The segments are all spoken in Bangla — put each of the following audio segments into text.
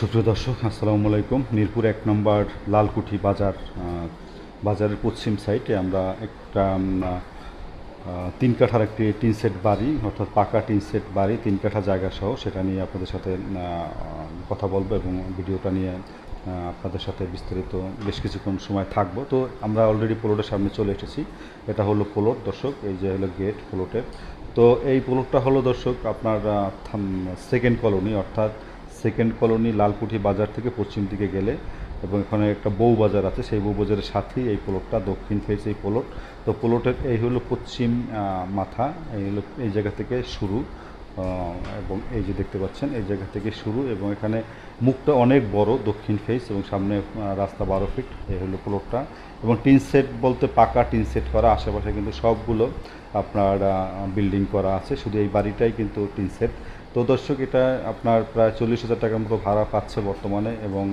সুপ্রিয় দর্শক, আসসালামু আলাইকুম। মিরপুর এক নম্বর লালকুঠি বাজার বাজারের পশ্চিম সাইডে আমরা একটা তিন কাঠার একটি টিন সেট বাড়ি, অর্থাৎ পাকা টিন সেট বাড়ি, তিন কাঠা জায়গা সহ সেটা নিয়ে আপনাদের সাথে কথা বলব এবং ভিডিওটা নিয়ে আপনাদের সাথে বিস্তারিত বেশ কিছুক্ষণ সময় থাকব। তো আমরা অলরেডি পোলোটের সামনে চলে এসেছি। এটা হলো পোলোট দর্শক, এই যে হলো গেট পোলোটের তো এই পোলোটটা হলো দর্শক আপনার সেকেন্ড কলোনি অর্থাৎ সেকেন্ড কলোনি লালকুঠি বাজার থেকে পশ্চিম দিকে গেলে এবং এখানে একটা বউ বাজার আছে, সেই বউ বাজারের সাথেই এই পোলটটা দক্ষিণ ফেস এই পোলট তো পোলটের এই হলো পশ্চিম মাথা, এই হলো, এই জায়গা থেকে শুরু এবং এই যে দেখতে পাচ্ছেন, এই জায়গা থেকে শুরু এবং এখানে মুখটা অনেক বড়, দক্ষিণ ফেস এবং সামনে রাস্তা বারো ফিট এই হলো পোলটটা এবং টিন সেট বলতে পাকা টিন সেট করা, আশেপাশে কিন্তু সবগুলো আপনার বিল্ডিং করা আছে, শুধু এই বাড়িটাই কিন্তু টিন সেট তো দর্শক, এটা আপনার প্রায় চল্লিশ হাজার টাকার মতো ভাড়া পাচ্ছে বর্তমানে এবং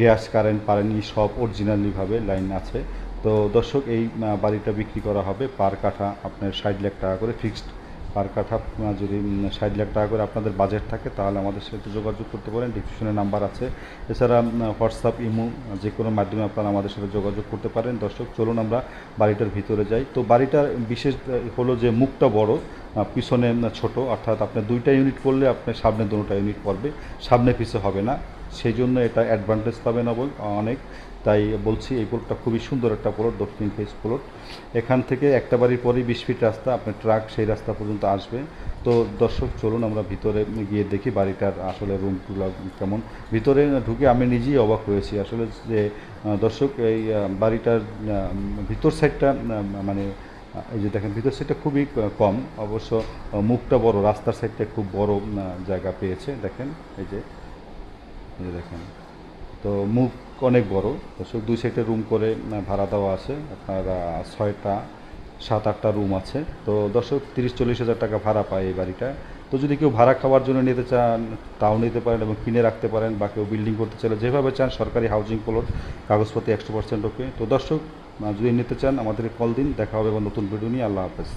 গ্যাস, কারেন্ট পারেনি সব অরিজিনালিভাবে লাইন আছে। তো দর্শক, এই বাড়িটা বিক্রি করা হবে পার কাঠা আপনার ষাট লাখ টাকা করে ফিক্সড পার কাঠা যদি ষাট লাখ টাকা করে আপনাদের বাজেট থাকে, তাহলে আমাদের সাথে যোগাযোগ করতে পারেন। ডিসক্রিপশনে নাম্বার আছে। এছাড়া হোয়াটসঅ্যাপ ইমো যে কোনো মাধ্যমে আপনারা আমাদের সাথে যোগাযোগ করতে পারেন। দর্শক, চলুন আমরা বাড়িটার ভিতরে যাই। তো বাড়িটার বিশেষ হলো যে মুখটা বড় পিছনে ছোট, অর্থাৎ আপনার দুইটা ইউনিট করলে আপনার সামনে দুটোটা ইউনিট পড়বে। সামনে পিছে হবে না। সেই জন্য এটা অ্যাডভান্টেজ পাবেন অনেক। তাই বলছি, এই প্লটটা খুবই সুন্দর একটা প্লট দক্ষিণ ফেস প্লট এখান থেকে একটা বাড়ির পরেই বিশ ফিট রাস্তা, আপনার ট্রাক সেই রাস্তা পর্যন্ত আসবে। তো দর্শক, চলুন আমরা ভিতরে গিয়ে দেখি বাড়িটার আসলে রুমগুলো কেমন। ভিতরে ঢুকে আমি নিজেই অবাক হয়েছি আসলে যে দর্শক, এই বাড়িটার ভিতর সাইডটা মানে এই যে দেখেন, ভিতর সাইডটা খুবই কম। অবশ্য মুখটা বড়, রাস্তার সাইডটা খুব বড় জায়গা পেয়েছে। দেখেন, এই যে যে দেখেন। তো মুখ অনেক বড় দর্শক দুই সাইডে রুম করে ভাড়া দেওয়া আছে। আপনার ছয়টা, সাত, আটটা রুম আছে। তো দর্শক, তিরিশ, চল্লিশ হাজার টাকা ভাড়া পায় এই বাড়িটা। তো যদি কেউ ভাড়া খাওয়ার জন্য নিতে চান, তাও নিতে পারেন এবং কিনে রাখতে পারেন বা কেউ বিল্ডিং করতে চাইলে যেভাবে চান, সরকারি হাউজিং প্লট কাগজপত্র একশো পার্সেন্ট ওকে তো দর্শক যদি নিতে চান, আমাদের কল দিন, দেখা হবে এবং নতুন ভিডিও নিয়ে। আল্লাহ হাফেজ।